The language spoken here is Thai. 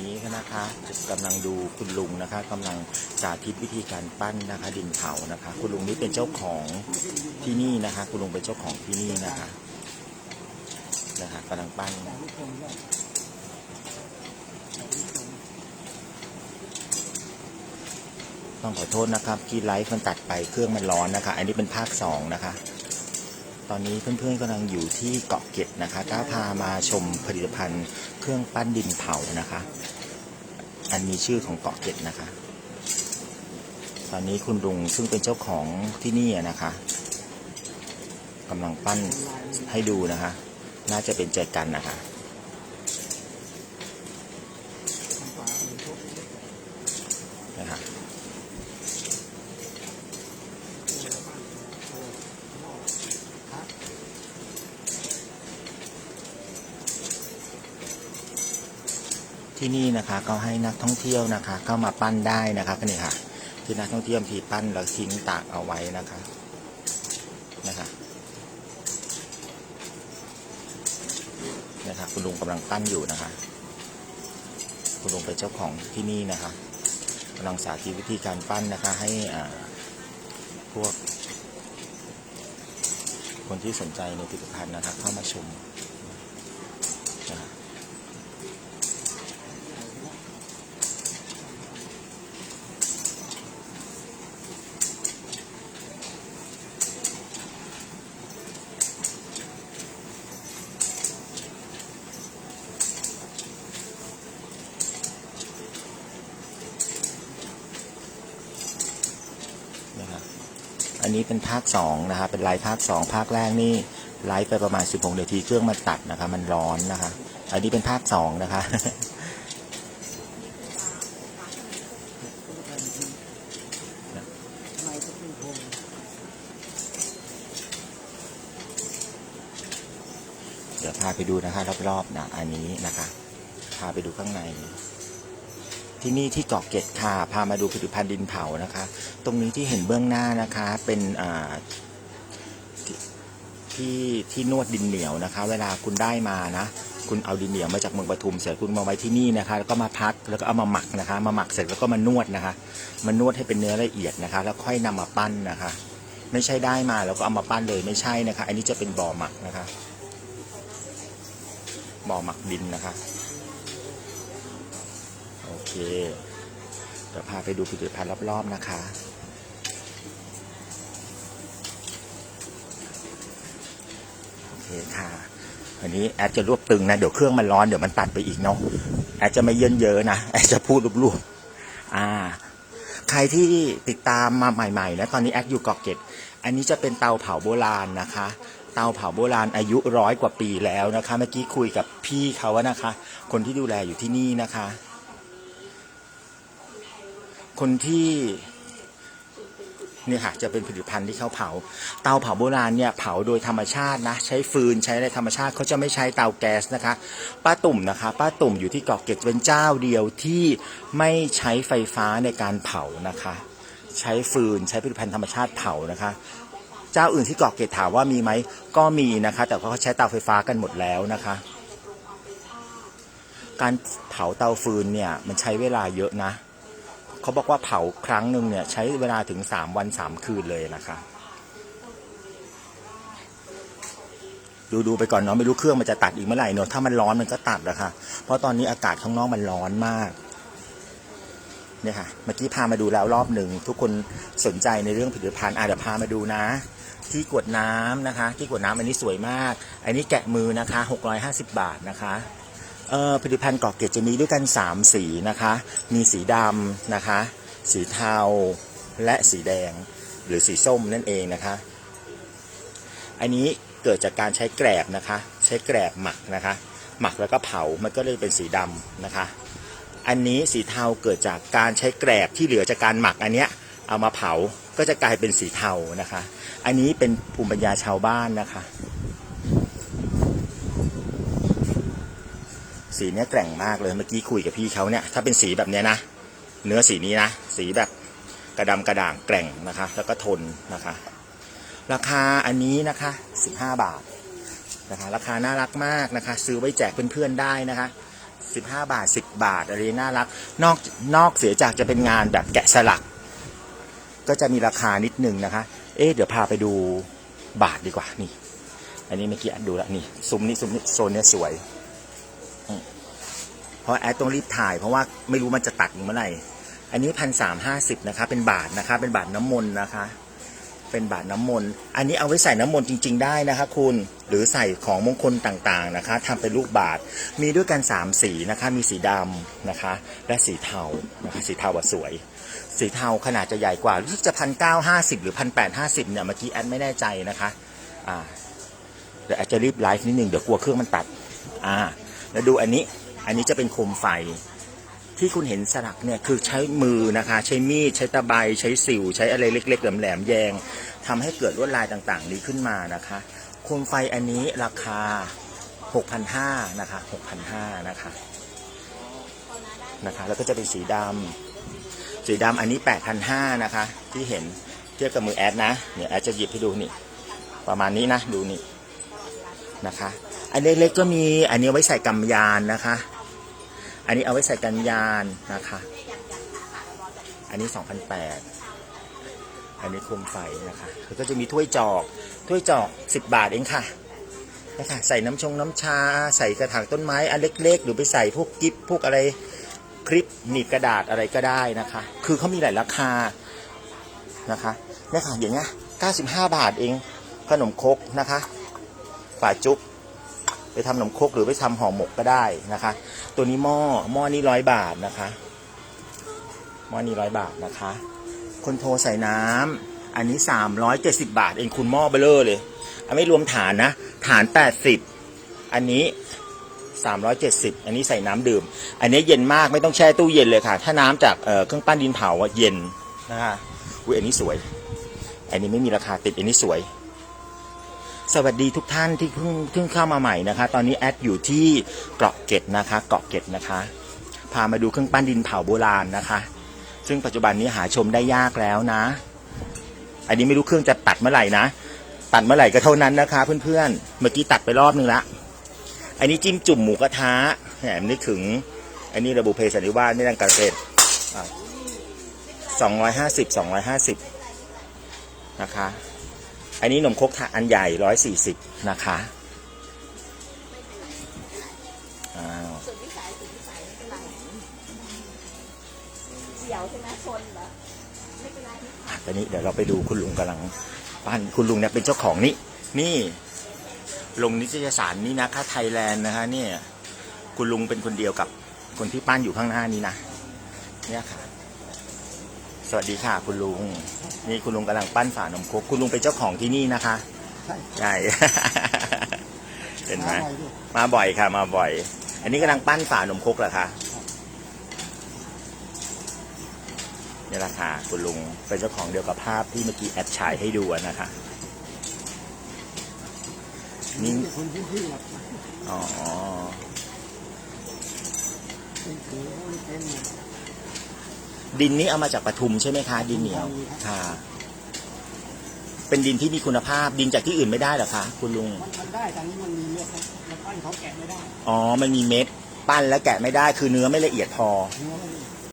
นี้นะคะกำลังดูคุณลุงนะคะกำลังสาธิตวิธีการปั้นนะคะ ดินเผานะคะ คุณลุงนี่เป็นเจ้าของที่นี่นะคะ คุณลุงเป็นเจ้าของที่นี่นะคะนะคะกำลังปั้นต้องขอโทษนะครับที่ไลฟ์มันตัดไปเครื่องมันร้อนนะคะ อันนี้เป็นภาคสองนะคะ ตอนนี้เพื่อนๆกำลังอยู่ที่เกาะเกร็ดนะคะก้าวพามาชมผลิตภัณฑ์ เครื่องปั้นดินเผานะคะ อันมีชื่อของเกาะเก็ดนะคะ ตอนนี้คุณลุงซึ่งเป็นเจ้าของที่นี่นะคะกำลังปั้นให้ดูนะคะ น่าจะเป็นใจกันนะคะ ที่นี่นะคะก็ให้นักท่องเที่ยวนะคะ เข้ามาปั้นได้นะคะนี่ค่ะ ที่นักท่องเที่ยวทีปั้นแล้วทิ้งตากเอาไว้นะคะนะคะนะคะคุณลุงกำลังปั้นอยู่นะคะ คุณลุงเป็นเจ้าของที่นี่นะคะกำลังสาธิตวิธีการปั้นนะคะให้อ่าพวก คนที่สนใจในผลิตภัณฑ์นะครับเข้ามาชมนะคะนะครับอั นนี้เป็นภาคสองนะคะเป็นไลฟ์ภาคสองภาคแรกนี่ไลฟ์ไปประมาณ 16นาทีเครื่องมันตัดนะคะมันร้อนนะคะอันนี้เป็นภาคสองนะคะเดี๋ยวพาไปดูนะคะรอบๆนะอันนี้นะคะ พาไปดูข้างใน ที่นี่ที่เกาะเกร็ดค่ะ พามาดูผลิตภัณฑ์ดินเผานะคะ ตรงนี้ที่เห็นเบื้องหน้านะคะเป็นที่ที่ที่นวดดินเหนียวนะคะ เวลาคุณได้มานะ คุณเอาดินเหนียวมาจากเมืองปทุมเสร็จคุณมาไว้ที่นี่นะคะ แล้วก็มาพักแล้วก็เอามาหมักนะคะ มาหมักเสร็จแล้วก็มานวดนะคะ มานวดให้เป็นเนื้อละเอียดนะคะ แล้วค่อยนำมาปั้นนะคะ ไม่ใช่ได้มาแล้วก็เอามาปั้นเลยไม่ใช่นะคะ อันนี้จะเป็นบ่อหมักนะคะบ่อหมักดินนะคะ โอเคเดี๋ยวพาไปดูผลิตภัณฑ์รอบๆนะคะ โอเคค่ะอันนี้แอดจะรวบตึงนะ เดี๋ยวเครื่องมันร้อน เดี๋ยวมันตัดไปอีกเนาะ แอดจะไม่เยินเยอะนะ แอดจะพูดรวบๆอ่า ใครที่ติดตามมาใหม่ๆนะ ตอนนี้แอดอยู่เกาะเกร็ด อันนี้จะเป็นเตาเผาโบราณนะคะเตาเผาโบราณอายุร้อยกว่าปีแล้วนะคะ เมื่อกี้คุยกับพี่เขาว่านะคะ คนที่ดูแลอยู่ที่นี่นะคะ คนที่เนี่ยค่ะจะเป็นผลิตภัณฑ์ที่เขาเผา เตาเผาโบราณเนี่ยเผาโดยธรรมชาตินะ ใช้ฟืนใช้อะไรธรรมชาติเขาจะไม่ใช้เตาแก๊สนะคะ ป้าตุ่มนะคะ ป้าตุ่มอยู่ที่เกาะเกร็ดเป็นเจ้าเดียวที่ไม่ใช้ไฟฟ้าในการเผานะคะ ใช้ฟืนใช้ผลิตภัณฑ์ธรรมชาติเผานะคะ เจ้าอื่นที่เกาะเกร็ดถามว่ามีไหมก็มีนะคะ แต่เขาใช้เตาไฟฟ้ากันหมดแล้วนะคะ การเผาเตาฟืนเนี่ยมันใช้เวลาเยอะนะ เขาบอกว่าเผาครั้งหนึ่งเนี่ยใช้เวลาถึงสามวันสามคืนเลยนะคะ ดูดูไปก่อนเนาะไม่รู้เครื่องมันจะตัดอีกเมื่อไหร่เนาะถ้ามันร้อนมันก็ตัดนะคะ เพราะตอนนี้อากาศข้างนอกมันร้อนมากเนี่ยค่ะเมื่อกี้พามาดูแล้วรอบหนึ่งทุกคนสนใจในเรื่องผลิตภัณฑ์อะเดี๋ยวพามาดูนะ ที่กวดน้ำนะคะ ที่กวดน้ำอันนี้สวยมาก อันนี้แกะมือนะคะ 650 บาทนะคะ ผลิตภัณฑ์กาะเกร็ดจะมีด้วยกัน 3 สีนะคะ มีสีดำนะคะ สีเทาและสีแดงหรือสีส้มนั่นเองนะคะ อันนี้เกิดจากการใช้แกรบนะคะ ใช้แกรบหมักนะคะ หมักแล้วก็เผา มันก็เลยเป็นสีดำนะคะ อันนี้สีเทาเกิดจากการใช้แกรบที่เหลือจากการหมักอันเนี้ยเอามาเผาก็จะกลายเป็นสีเทานะคะ อันนี้เป็นภูมิปัญญาชาวบ้านนะคะ สีเนี้ยแกร่งมากเลยเมื่อกี้คุยกับพี่เขาเนี่ยถ้าเป็นสีแบบเนี้ยนะ เนื้อสีนี้นะ สีแบบกระดำกระด่างแกร่งนะคะ แล้วก็ทนนะคะ ราคาอันนี้นะคะ 15 บาทนะคะ ราคาน่ารักมากนะคะ ซื้อไว้แจกเพื่อนๆได้นะคะสิบห้าบาทสิบบาทอะไรน่ารัก นอกนอกเสียจากจะเป็นงานแบบแกะสลัก ก็จะมีราคานิดนึงนะคะ เอ๊ะเดี๋ยวพาไปดูบาทดีกว่านี่ อันนี้เมื่อกี้ดูแล้วนี่ซุ้มนี้ซุ้มนี้โซนเนี้ยสวย เพราะแอดต้องรีบถ่ายเพราะว่าไม่รู้มันจะตัดเมื่อไหร่ อันนี้พันสามห้าสิบนะคะ เป็นบาทนะคะ เป็นบาทน้ำมนต์นะคะ เป็นบาทน้ำมนต์ อันนี้เอาไว้ใส่น้ำมนต์จริง ๆ ได้นะคะ คุณ หรือใส่ของมงคลต่างๆนะคะทำเป็นลูกบาท มีด้วยกันสามสีนะคะ มีสีดำนะคะ และสีเทา นะคะ สีเทาสวย สีเทาขนาดจะใหญ่กว่า รู้สึกจะพันเก้าห้าสิบหรือพันแปดห้าสิบเนี่ย เมื่อกี้แอดไม่แน่ใจนะคะ อ่าเดี๋ยวแอดจะรีบไลฟ์นิดนึงเดี๋ยวกลัวเครื่องมันตัด อ่า แล้วดูอันนี้ อันนี้จะเป็นโคมไฟ ที่คุณเห็นสลักเนี่ยคือใช้มือนะคะ ใช้มีด ใช้ตะไบ ใช้สิว ใช้อะไรเล็กๆแหลมๆแยงทำให้เกิดลวดลายต่างๆ นี้ขึ้นมานะคะ โคมไฟอันนี้ราคา 6,500นะคะ6,500นะคะนะคะ แล้วก็จะเป็นสีดำสีดำอันนี้ 8,500นะคะ ที่เห็นเทียบกับมือแอดนะ เนี่ยแอดจะหยิบให้ดูนี่ ประมาณนี้นะ ดูนี่นะคะ อันเล็กๆก็มีอันนี้เอาไว้ใส่กำยานนะคะ อันนี้เอาไว้ใส่กันยานนะคะ อันนี้2,008อันนี้โคมไฟนะคะแล้วก็จะมีถ้วยจอกถ้วยจอก 10 บาทเองค่ะนะคะใส่น้ำชงน้ำชา ใส่กระถางต้นไม้อันเล็กๆ หรือไปใส่พวกกิฟพวกอะไรคลิปหนีบกระดาษอะไรก็ได้นะคะ คือเขามีหลายราคานะคะเนี่ยค่ะอย่างเงี้ย95 บาทเองขนมครกนะคะฝาจุ๊บ ไปทำขนมครกหรือไปทำห่อหมกก็ได้นะคะ ตัวนี้หม้อหม้อนี่ร้อยบาทนะคะหม้อนี่ร้อยบาทนะคะ คนโทรใส่น้ำอันนี้สามร้อยเจ็ดสิบาท เองคุณหม้อเบลเลอร์เลยอันไม่รวมฐานนะ ฐานแปดสิบอันนี้สามร้อยเจ็ดสิบอันนี้ใส่น้ำดื่ม อันนี้เย็นมากไม่ต้องแช่ตู้เย็นเลยค่ะ ถ้าน้ำจากเเครื่องปั้นดินเผาอะเย็นนะคะอุ้ยอันนี้สวย อันนี้ไม่มีราคาติดอันนี้สวย สวัสดีทุกท่านที่เพิ่งเพิ่งเข้ามาใหม่นะคะ ตอนนี้แอดอยู่ที่เกาะเกร็ดนะคะ เกาะเกร็ดนะคะ พามาดูเครื่องปั้นดินเผาโบราณนะคะ ซึ่งปัจจุบันนี้หาชมได้ยากแล้วนะ อันนี้ไม่รู้เครื่องจะตัดเมื่อไหร่นะ ตัดเมื่อไหร่ก็เท่านั้นนะคะ เพื่อนๆ เมื่อกี้ตัดไปรอบนึงละ อันนี้จิ้มจุ่มหมูกระทะแหมนึกถึง อันนี้ระบุเพสันนิวาสไม่ดังกระเซ็ดสองร้อยห้าสิบสองร้อยห้าสิบนะคะ อันนี้นมคกถาอันใหญ่ร้อยสี่สิบนะคะอ้าวสุดวิสัยสุดวิสัยไม่เป็นไรเสียวใช่ไหมชนเหรอไม่เป็นไรอะตอนนี้เดี๋ยวเราไปดูคุณลุงกำลังปั้นคุณลุงเนี่ยเป็นเจ้าของนี่นี่ลงนิตยสารนี่นะคะไทยแลนด์นะคะเนี่ยคุณลุงเป็นคนเดียวกับคนที่ปั้นอยู่ข้างหน้านี้นะเนี่ยค่ะ สวัสดีค่ะคุณลุง นี่คุณลุงกำลังปั้นฝานมครกคุณลุงเป็นเจ้าของที่นี่นะคะ ใช่ใช่ เห็นไหมมาบ่อยค่ะ มาบ่อย อันนี้กำลังปั้นฝานมครกเหรอคะนี่แหละค่ะคุณลุงเป็นเจ้าของเดียวกับภาพที่เมื่อกี้แอดฉายให้ดูอะนะคะ นี่นี่คนพื้นที่หรอกอ๋อ เป็นถือว่าเป็นดิ นนี้เอามาจากปทุมใช่ไหมคะ ดินเหนียวค่ะ เป็นดินที่มีคุณภาพ ดินจากที่อื่นไม่ได้เหรอคะคุณลุงมันมันได้แต่นี้มันมีเม็ดครับแล้วปั้นเขาแกะไม่ได้อ๋อมันมีเม็ด ปั้นแล้วแกะไม่ได้คือเนื้อไม่ละเอียดพอ เนื้อมัน